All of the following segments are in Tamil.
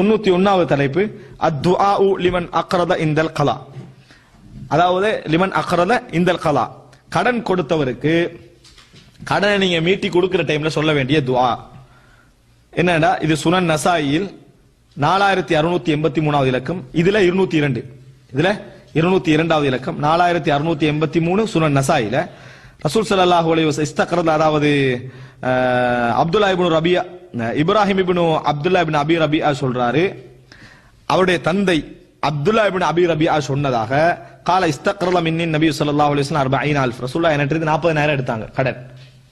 முன்னூத்தி ஒன்னாவது தலைப்பு அத்துஆ லிமன் அக்ரத இந்தல் கலா. அதாவது லிமன் அக்ரத இந்தல் கலா. கடன் கொடுத்தவருக்கு கடனை நீங்க மீட்டி கொடுக்கிற டைம்ல சொல்ல வேண்டிய துஆ. என்னடா இது சுனன் நசாயில் நாலாயிரத்தி அறுநூத்தி எண்பத்தி மூணாவது இலக்கம் இதுல இருநூத்தி இரண்டு. இதுல இருநூத்தி இரண்டாவது இலக்கம் நாலாயிரத்தி அறுநூத்தி எண்பத்தி மூணு சுனன் நசாயில. ரசூல் ஸல்லல்லாஹு அலைஹி இஸ்தக்ரத் அதாவது அஹ், அப்துல்லா ரபியா இப்ராஹிம் இப்னு அப்துல்லா இபின் அபி ரபியா சொல்றாரு. அவருடைய தந்தை அப்துல்லா இபின் அபி ரபியா சொன்னதாக கால இஸ்தக்ரல மின்னின் நபி சொல்லா அலிஸ்லாம் வஸல்லம் 40 அல்ஃப் ரசூலுல்லாஹ் என்கிட்ட 40000 எடுத்தாங்க கடன்.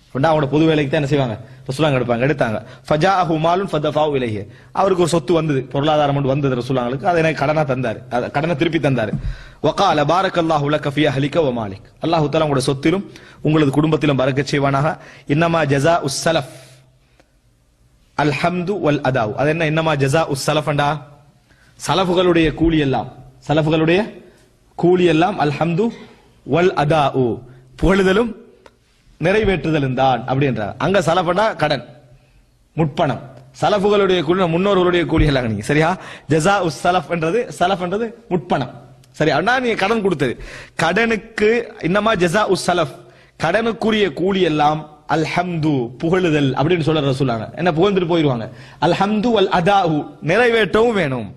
அப்படின்னா அவங்களோட பொது வேலைக்கு தான் என்ன செய்வாங்க? ரசூலாங்க எடுப்பாங்க எடுத்தாங்க. ஃபஜா ஹுமாலும் ஃபதஃபாவு இலைஹி. அவருக்கு ஒரு சொத்து வந்தது பொருளாதாரம் மட்டும் வந்தது ரசூலாங்களுக்கு அதை எனக்கு கடனா தந்தாரு அதை கடனை திருப்பி தந்தாரு. வகால பாரக் அல்லாஹ் ஃபீ அஹ்லிக வ மாலிக். அல்லாஹு தஆலா உங்களோட சொத்திலும் உங்களது குடும்பத்திலும் பறக்க செய்வானாக. இன்னமா ஜசா உஸ் சலஃப். அல்ஹம்து வல் அதாவ். அது என்ன? என்னமா ஜசா உஸ் சலஃபண்டா சலஃபுகளுடைய கூலி எல்லாம் சலஃபுகளுடைய கூலி எல்லாம் அல்ஹம்து வல் ஓ புகழுதலும் நிறைவேற்றுதலும் தான் அப்படின்றார். அங்க சலஃபண்டா கடன். முட்பணம். சலஃபுகளுடைய கூலி முன்னோர்களுடைய கூலி எல்லாம் நீங்க. சரியா? ஜசா உஸ் சலஃப் என்றது சலஃப் என்றது முட்பணம். சரி அண்ணா நீ கடன் கொடுத்தது. கடனுக்கு இன்னமா ஜசா உஸ் சலஃப் கடனுக்குரிய கூலி எல்லாம் அல்ஹம்து புகழுதல் அப்படின்னு சொல்ற சொல்லுவாங்க என்ன புகழ்ந்துட்டு போயிருவாங்க. அல்ஹம்து அல் அதாஹு நிறைவேற்றவும் வேணும்.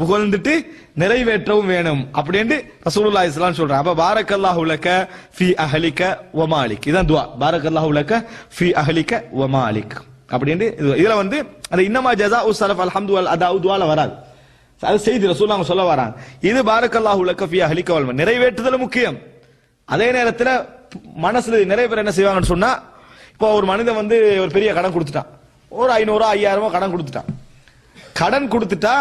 புகழ்ந்துட்டு நிறைவேற்றவும் வேணும் அப்படின்னு ரசூலுல்லா இஸ்லாம் சொல்றாங்க. அப்ப பாரக்கல்லாஹு லக ஃபி அஹ்லிக வ இதான் துவா. பாரக்கல்லாஹு லக ஃபீ ஃபி வ மாலிக். அப்படின்னு இது- இதுல வந்து அந்த இன்னமா ஜஸாஉ ஸலஃப் அல்ஹம்து அல் அதாஉ துவால வராது. அது செய்தி ரசூலுல்லாஹி சொல்ல வராங்க. இது பாரக்கல்லாஹு லக உலக அஹ்லிக வல் நிறைவேற்றுதல் முக்கியம். அதே நேரத்துல மனசுல நிறைய பேர் என்ன செய்வாங்கன்னு சொன்னா இப்போ ஒரு மனிதன் வந்து ஒரு பெரிய கடன் கொடுத்துட்டான். ஒரு ஐநூறு ஐயாயிரமோ கடன் கொடுத்துட்டான். கடன் கொடுத்துட்டா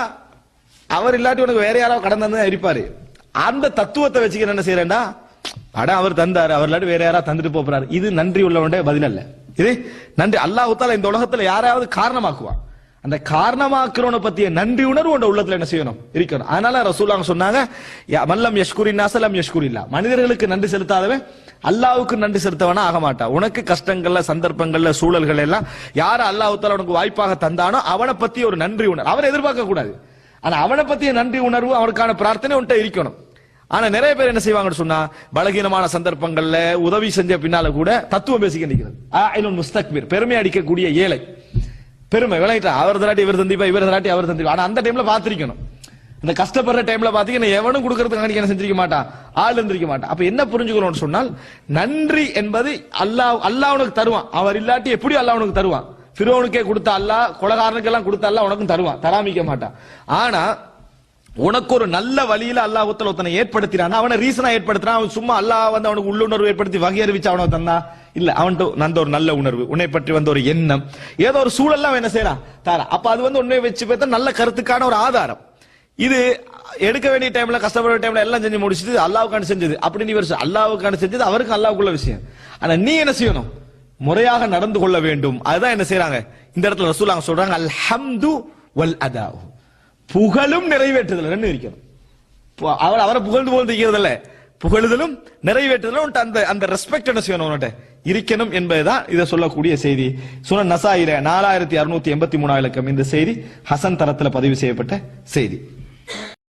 அவர் இல்லாட்டி உனக்கு வேற யாராவது கடன் தந்து இருப்பாரு. அந்த தத்துவத்தை வச்சுக்க என்ன செய்யறேன்டா படம் அவர் தந்தாரு அவர் இல்லாட்டி வேற யாராவது தந்துட்டு போறாரு. இது நன்றி உள்ளவனுடைய பதில் அல்ல. இது நன்றி. அல்லாஹத்தால் இந்த உலகத்துல யாராவது காரணமாக்குவான். அந்த காரணமாக்குறவனை பத்திய நன்றி உணர்வு உண்ட உள்ளத்துல என்ன செய்யணும்? இருக்கணும். அதனால ரசூலாங்க சொன்னாங்க யா- மல்லம் யஷ்குரி நாசலம் யஷ்குரி இல்லா மனிதர்களுக்கு நன்றி செலுத்தாதவன் அல்லாவுக்கு நன்றி செலுத்தவனா ஆக மாட்டான். உனக்கு கஷ்டங்கள்ல சந்தர்ப்பங்கள்ல சூழல்கள் எல்லாம் யார அல்லாஹ் உனக்கு வாய்ப்பாக தந்தானோ அவனை பத்தி ஒரு நன்றி உணர்வு அவனை எதிர்பார்க்க கூடாது. ஆனா அவனை பத்திய நன்றி உணர்வு அவனுக்கான பிரார்த்தனை உன்ட்ட இருக்கணும். ஆனா நிறைய பேர் என்ன செய்வாங்கன்னு சொன்னா பலகீனமான சந்தர்ப்பங்கள்ல உதவி செஞ்ச பின்னால கூட தத்துவம் பேசிக்க நிற்கிறது முஸ்தக்பீர் பெருமை அடிக்கக்கூடிய ஏழை. பெருமை. விளங்கிட்டா அவர் தராட்டி இவர் சந்திப்பா இவர் தராட்டி அவர் சந்திப்பா. ஆனா அந்த டைம்ல பாத்திருக்கணும் இந்த கஷ்டப்படுற டைம்ல பாத்தீங்கன்னா எவனும் கொடுக்கறதுக்கு என்ன செஞ்சிருக்க மாட்டான் ஆள் இருந்திருக்க மாட்டான் அப்ப என்ன புரிஞ்சுக்கணும்னு சொன்னால் நன்றி என்பது அல்லாஹ் அல்லாஹ் உனக்கு தருவான். அவர் இல்லாட்டி எப்படி அல்லாஹ் உனக்கு தருவான்? பிறவனுக்கே கொடுத்த அல்லாஹ் கொலகாரனுக்கெல்லாம் கொடுத்த அல்லா உனக்கும் தருவான். தராமிக்க மாட்டான் ஆனா உனக்கு ஒரு நல்ல வழியில அல்லாஹ் ஒருத்தனை ஏற்படுத்தினான் அவனை ரீசனா ஏற்படுத்தினா அவன் சும்மா அல்லாஹ் வந்து அவனுக்கு உள்ளுணர்வு ஏற்படுத்தி வகை அறிவிச்சு அவனை தந்தா இல்ல அவன்கிட்ட வந்த ஒரு நல்ல உணர்வு உன்னை பற்றி வந்த ஒரு எண்ணம் ஏதோ ஒரு சூழல்ல அவன் என்ன செய்யறான் தாரா அப்ப அது வந்து உன்னை வச்சு பார்த்தா நல்ல கருத்துக்கான ஒரு ஆதாரம். இது எடுக்க வேண்டிய டைம்ல கஷ்டப்பட வேண்டிய டைம்ல எல்லாம் செஞ்சு முடிச்சுட்டு அல்லாவுக்கான செஞ்சது. அப்படி நீ வருஷம் அல்லாவுக்கான செஞ்சது அவருக்கு அல்லாவுக்குள்ள விஷயம். ஆனா நீ என்ன செய்யணும்? முறையாக நடந்து கொள்ள வேண்டும். அதுதான் என்ன செய்யறாங்க இந்த இடத்துல ரசூலாங்க சொல்றாங்க அல்ஹம்து வல் அதாவு புகழும் நிறைவேற்றுதல். ரெண்டு இருக்கணும். அவள் அவர் அவரை புகழ்ந்து புகழ்ந்து இருக்கிறதில்ல. புகழுதலும் நிறைவேற்றுதலும் அந்த அந்த ரெஸ்பெக்ட் என்ன செய்யணும் உன்கிட்ட? இருக்கணும் என்பதுதான் இதை சொல்லக்கூடிய செய்தி. சுன நசாயில நாலாயிரத்தி அறுநூத்தி எண்பத்தி மூணாயிரம் இந்த செய்தி ஹசன் தரத்துல பதிவு செய்யப்பட்ட செய்தி.